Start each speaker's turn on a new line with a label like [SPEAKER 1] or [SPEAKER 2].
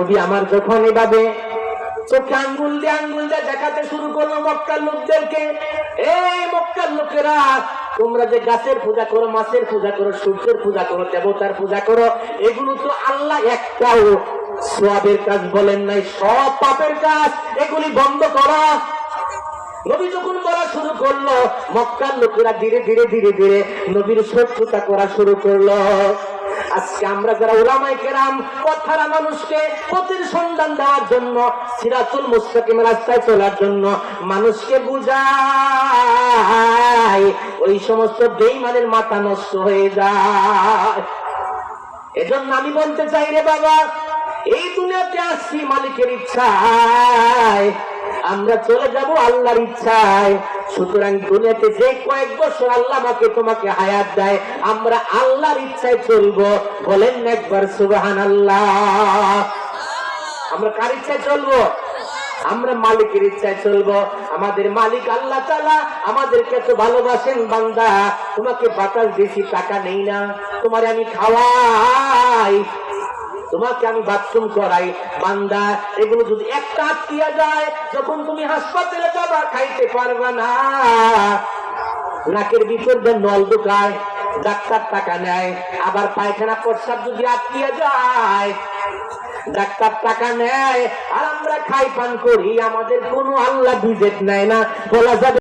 [SPEAKER 1] নবী আমার যখন এভাবে চোখে আঙ্গুল দিয়ে আঙ্গুল দিয়ে দেখাতে শুরু করল মক্কার লোকদেরকে এই মক্কার লোকেরা, তোমরা যে গাছের পূজা করো, মাছের পূজা করো, সূর্যের পূজা করো, দেবতার পূজা করো, এগুলো তো আল্লাহ একটাও সোয়াবের কাজ বলেন নাই, সব পাপের কাজ, এগুলি বন্ধ করো। নবী যখন বলা শুরু করল, মক্কার লোকেরা ধীরে ধীরে ধীরে ধীরে নবীর শত্রুতা করা শুরু করল। আজকে আমরা যারা ওলামাই কেরাম, কথারা মানুষকে পথের সন্ধান দেওয়ার জন্য, সিরাতুল মুস্তাকিম রাস্তায় চলার জন্য মানুষকে বুঝাই, ওই সমস্ত বেইমানের মাথা নষ্ট হয়ে যায়। এজন্য আমি বলতে চাই রে বাবা, এই দুনিয়াতে আসছি মালিকের ইচ্ছায়। আমরা চলে যাব আল্লাহর ইচ্ছায়। সুতরাং দুনিয়াতে যে কয়েক বছর আল্লাহ আমাকে, তোমাকে হায়াত দেয়, আমরা আল্লাহর ইচ্ছায় চলবো। বলেন একবার সুবাহান আল্লাহ আমরা কার ইচ্ছায় চলবো? আমরা মালিকের ইচ্ছায় চলবো। আমাদের মালিক আল্লাহ তালা আমাদেরকে তো ভালোবাসেন, বান্দা। তোমাকে বাতাস দিয়েছি টাকা নেই না? তোমার আমি খাওয়াই। তোমাকে আমি বাথরুম করাই। বান্দা, এগুলো যদি একটা আটকিয়া যায়, যখন তুমি হাসপাতালে যাবা খাইতে পারবা না। নাকের দিয়ে নল ঢুকায়, ডাক্তার টাকা নেয়, আবার পায়খানা প্রস্রাব যদি আটকিয়া যায়, ডাক্তার টাকা নেয়, আর আমরা খাই পান করি, আমাদের কোনো আল্লাহ বিজেট নেয় না। বলা যাবে